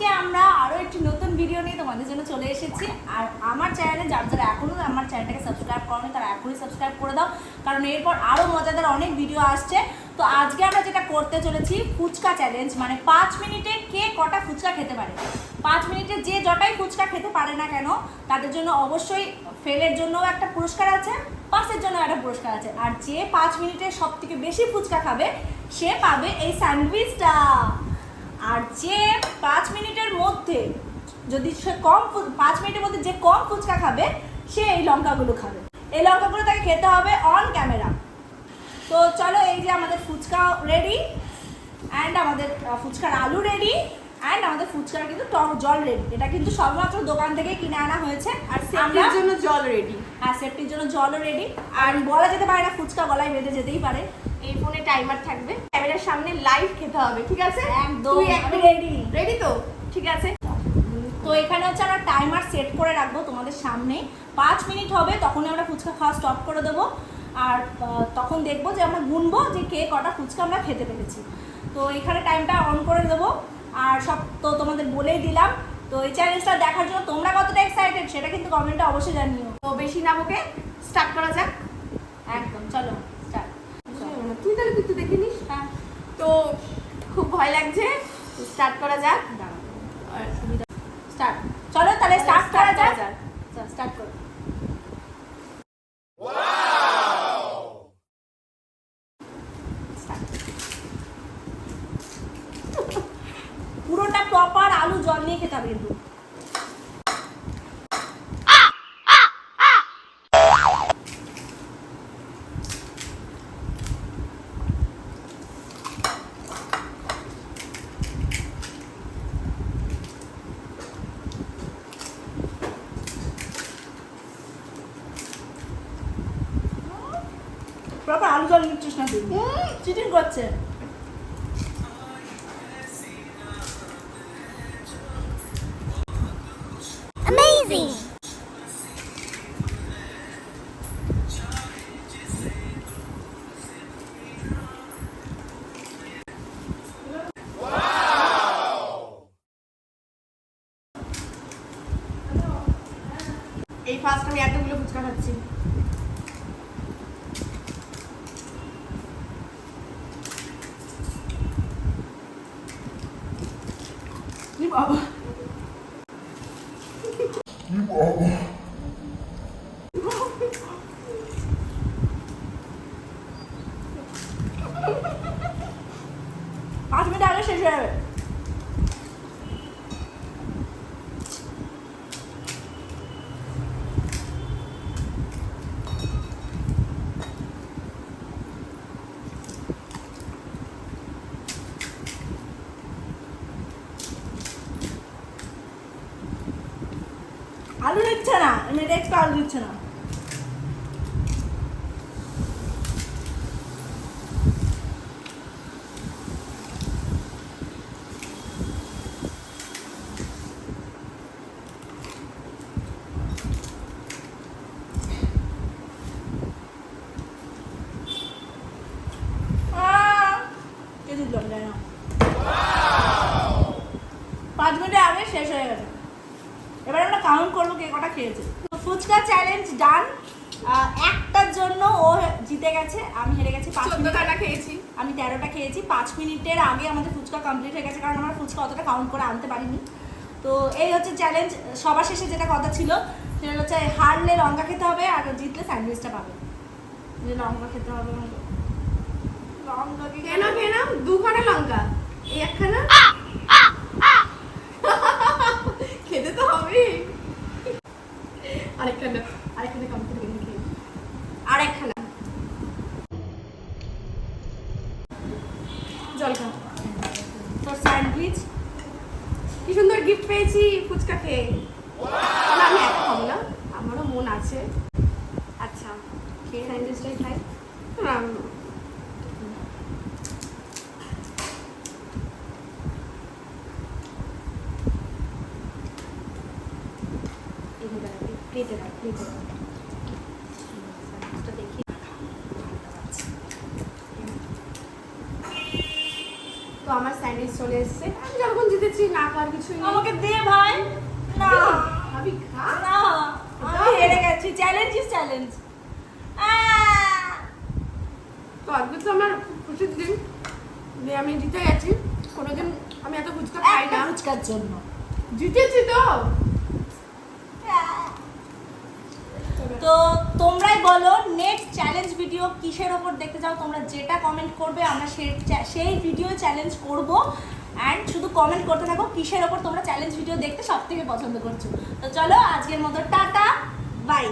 আজকে আমরা আরও একটি নতুন ভিডিও নিয়ে তোমাদের জন্য চলে এসেছি। আর আমার চ্যানেলে যারা যারা এখনও আমার চ্যানেলটাকে সাবস্ক্রাইব করনি, তারা এখনই সাবস্ক্রাইব করে দাও। কারণ এরপর আরও মজাদার অনেক ভিডিও আসছে। তো আজকে আমরা যেটা করতে চলেছি, ফুচকা চ্যালেঞ্জ মানে পাঁচ মিনিটে কে কটা ফুচকা খেতে পারে? পাঁচ মিনিটে যে যটাই ফুচকা খেতে পারে না কেন, তাদের জন্য অবশ্যই ফেলের জন্যও একটা পুরস্কার আছে পাসের জন্য একটা পুরস্কার আছে। আর যে পাঁচ মিনিটে সব থেকে বেশি ফুচকা খাবে, সে পাবে এই স্যান্ডউইচটা। আর যে পাঁচ মিনিটের মধ্যে যদি সে কম পাঁচ মিনিটের মধ্যে যে কম ফুচকা খাবে সে এই লঙ্কাগুলো খাবে। এই লঙ্কাগুলো তাকে খেতে হবে অন ক্যামেরা তো চলো এই যে আমাদের ফুচকা রেডি অ্যান্ড আমাদের ফুচকার আলু রেডি অ্যান্ড আমাদের ফুচকার কিন্তু টক জল রেডি এটা কিন্তু সবেমাত্র দোকান থেকে কিনে আনা হয়েছে আর সেফটির জন্য জল রেডি হ্যাঁ সেফটির জন্য জলও রেডি আর বলা যেতে পারে না ফুচকা গলায় বেঁধে যেতেই পারে। এই ফোনে টাইমার থাকবে। ক্যামেরার সামনে লাইভ খেতে হবে ঠিক আছে? একদম। তুই একদম রেডি রেডি তো? ঠিক আছে। তো এখানে হচ্ছে আমরা টাইমার সেট করে রাখব তোমাদের সামনে। পাঁচ মিনিট হবে তখনই আমরা ফুচকা খাওয়া স্টপ করে দেবো। আর তখন দেখব যে আমরা গুনবো যে কে কটা ফুচকা আমরা খেতে পেরেছি। তো এখানে টাইমটা অন করে দেবো। আর সব তো তোমাদের বলেই দিলাম। তো এই চ্যালেঞ্জটা দেখার জন্য তোমরা কতটা এক্সাইটেড সেটা কিন্তু কমেন্টে অবশ্যই জানিও। তো বেশি না ওকে স্টার্ট করা যাক। একদম চলো। তুই তাহলে তুই তো দেখে নিস হ্যাঁ। তো খুব ভয় লাগছে। স্টার্ট করা যাক। স্টার্ট চলো তাহলে স্টার্ট করা যাক। স্টার্ট করো। পুরোটা প্রপার আলু জল নিয়ে খেতে হবে কিন্তু। প্রপার আলু জল নিচ্ছিস না তুই চিটিং করছে। এই ফার্স্ট আমি এতগুলো ফুচকা খাচ্ছি। কি বাবা পাঁচ মিনিট আগে শেষ হয়ে যাবে আলু নিচ্ছে না মেয়েটা একটু আলু দিচ্ছে না আহ! একটু আলু জানি না। পাঁচ মিনিটের আগে শেষ হয়ে গেছে তো ফুচকা চ্যালেঞ্জ ডান একটার জন্য ও জিতে গেছে আমি হেরে গেছি পাঁচ মিনিট খেয়েছি। আমি তেরোটা খেয়েছি পাঁচ মিনিটের আগে আমাদের ফুচকা কমপ্লিট হয়ে গেছে কারণ আমরা ফুচকা অতটা কাউন্ট করে আনতে পারিনি। তো এই হচ্ছে চ্যালেঞ্জ সবার শেষে যেটা কথা ছিল সেটা হচ্ছে হারলে লঙ্কা খেতে হবে আর জিতলে স্যান্ডউইচটা পাবে। যে লঙ্কা খেতে হবে আমাকে। লঙ্কা কি কেন কেন দুখানা লঙ্কা এই একখানা খেতে তো হবে আরেকখানা আরেকখানা কমপ্লিট করে খেয়ে আরেকখানা জল খা তোর স্যান্ডউইচ কি সুন্দর গিফট পেয়েছি ফুচকা খেয়ে আমি একা খাব না? আমারও মন আছে। আচ্ছা খেয়ে স্যান্ডউইচটাই খাই। না, প্লেটে রাখ প্লেটে রাখ স্যান্ডউইচটা দেখি তো আমার স্যান্ডউইচ চলে এসেছে। আমি যখন জিতেছি না খাওয়ার কিছু আমাকে দে ভাই। না। আমি খা। না। আমি হেরে গেছি। চ্যালেঞ্জ ইজ চ্যালেঞ্জ তো আজকে তো আমার খুশির দিন। যে আমি জিতে গেছি। কোনোদিন আমি এত ফুচকা খাই না। ফুচকার জন্য। জিতেছি তো। তো তোমরাই বলো নেক্সট চ্যালেঞ্জ ভিডিও কিসের ওপর দেখতে চাও? তোমরা যেটা কমেন্ট করবে, আমরা সেই ভিডিও চ্যালেঞ্জ করব। অ্যান্ড শুধু কমেন্ট করতে থাকো, কিসের ওপর তোমরা চ্যালেঞ্জ ভিডিও দেখতে সব থেকে পছন্দ করছ? তো চলো, আজকের মতো টাটা বাই